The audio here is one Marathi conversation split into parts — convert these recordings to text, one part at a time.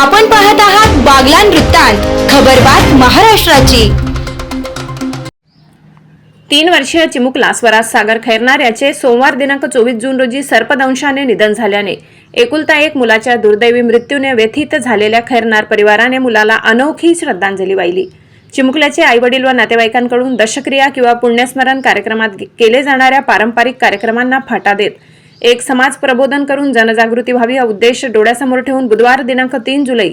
आपण पाहत आहात बागलान वृत्तांत खबरबात महाराष्ट्राची. तीन वर्षीय चिमुकला स्वराज सागर खैरनार याचे सोमवार दिनांक चोवीस जून रोजी सर्पदंशाने निधन झाल्याने एकुलता एक मुलाच्या दुर्दैवी मृत्यूने व्यथित झालेल्या खैरनार परिवाराने मुलाला अनोखी श्रद्धांजली वाहिली. चिमुकल्याचे आईवडील व नातेवाईकांकडून दशक्रिया किंवा पुण्यस्मरण कार्यक्रमात केले जाणाऱ्या पारंपरिक कार्यक्रमांना फाटा देत एक समाज प्रबोधन करून जनजागृती व्हावी हा उद्देश डोळ्यासमोर ठेवून बुधवार दिनांक तीन जुलै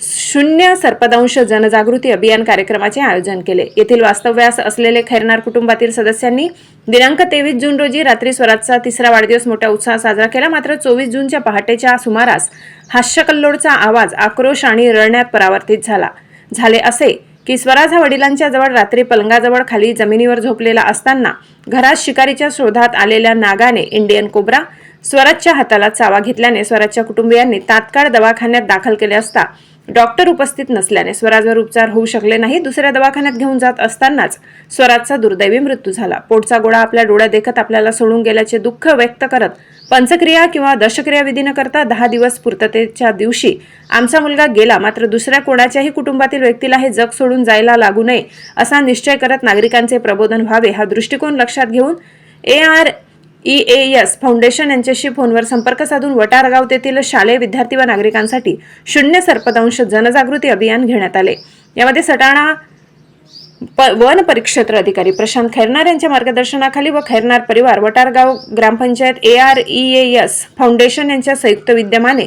शून्य सर्पदंश जनजागृती अभियान कार्यक्रमाचे आयोजन केले. येथील वास्तव्यास असलेले खैरनार कुटुंबातील सदस्यांनी दिनांक तेवीस जून रोजी रात्री स्वराजचा तिसरा वाढदिवस मोठ्या उत्साहात साजरा केला. मात्र चोवीस जूनच्या पहाटेच्या सुमारास हास्यकल्लोडचा आवाज आक्रोश आणि रडण्यात परावर्तित झाला. झाले असे की स्वराज हा वडिलांच्या जवळ रात्री पलंगाजवळ खाली जमिनीवर झोपलेला असताना घरात शिकारीच्या शोधात आलेल्या नागाने इंडियन कोब्रा स्वराजच्या हाताला चावा घेतल्याने स्वराजच्या कुटुंबियांनी तात्काळ दवाखान्यात दाखल केले असता डॉक्टर उपस्थित नसल्याने स्वराजवर उपचार होऊ शकले नाही. दुसऱ्या दवाखान्यात घेऊन जात असतानाच स्वराजचा दुर्दैवी मृत्यू झाला. पोटचा गोळा आपल्या डोळ्या देखत आपल्याला सोडून गेल्याचे दुःख व्यक्त करत पंचक्रिया किंवा दशक्रिया विधी न करता दहा दिवस पूर्ततेच्या दिवशी आमचा मुलगा गेला. मात्र दुसऱ्या कोणाच्याही कुटुंबातील व्यक्तीला हे जग सोडून जायला लागू नये असा निश्चय करत नागरिकांचे प्रबोधन व्हावे हा दृष्टिकोन लक्षात घेऊन A R E A S foundation यांच्याशी फोनवर संपर्क साधून वटारगाव तेथील शालेय विद्यार्थी व नागरिकांसाठी शून्य सर्पदंश जनजागृती अभियान घेण्यात आले. यामध्ये सटाणा प वन परिक्षेत्र अधिकारी प्रशांत खैरनार यांच्या मार्गदर्शनाखाली व खैरनार परिवार वटारगाव ग्रामपंचायत A R E A S foundation यांच्या संयुक्त विद्यमाने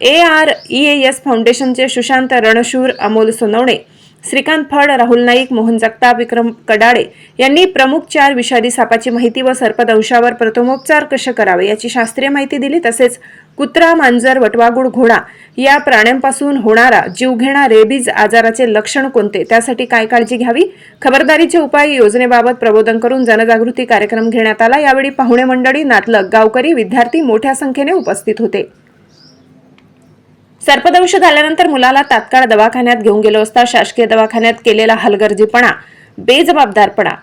A R E A S फाउंडेशनचे सुशांत रणशूर अमोल सोनवणे श्रीकांत फड राहुल नाईक मोहन जगताप विक्रम कडाळे यांनी प्रमुख चार विषारी सापाची माहिती व सर्पदंशावर प्रथमोपचार कसे करावे याची शास्त्रीय माहिती दिली. तसेच कुत्रा मांजर वटवागुळ घोडा या प्राण्यांपासून होणारा जीवघेणा रेबीज आजाराचे लक्षण कोणते? त्यासाठी काय काळजी घ्यावी? खबरदारीचे उपाय योजनेबाबत प्रबोधन करून जनजागृती कार्यक्रम घेण्यात आला. यावेळी पाहुणे मंडळी नातलग गावकरी विद्यार्थी मोठ्या संख्येने उपस्थित होते. सर्पदंश झाल्यानंतर मुलाला तात्काळ दवाखान्यात घेऊन गेलो असता शासकीय दवाखान्यात केलेला हलगर्जीपणा बेजबाबदारपणा.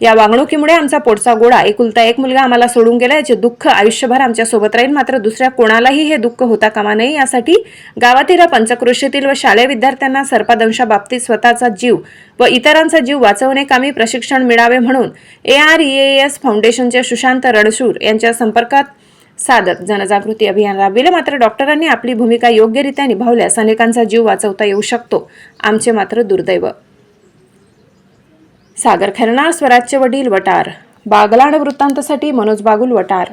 या वागणुकीमुळे आमचा पोटचा गोळा एकुलता एक मुलगा आम्हाला सोडून गेला याचे दुःख आयुष्यभर आमच्यासोबत राहील मात्र दुसऱ्या कोणालाही हे दुःख होता कामा नये यासाठी गावातील पंचकृषीतील व शालेय विद्यार्थ्यांना सर्पदंशाबाबतीत स्वतःचा जीव व इतरांचा जीव वाचवणे कामी प्रशिक्षण मिळावे म्हणून ए आर ई एस फाउंडेशनचे सुशांत रणशूर यांच्या संपर्कात साधत जनजागृती अभियान राबविले मात्र डॉक्टरांनी आपली भूमिका योग्यरित्या निभावल्यास अनेकांचा जीव वाचवता येऊ शकतो. आमचे मात्र दुर्दैव. सागर खैरनार स्वराजचे वडील वटार. बागलाण वृत्तांतसाठी मनोज बागुल वटार.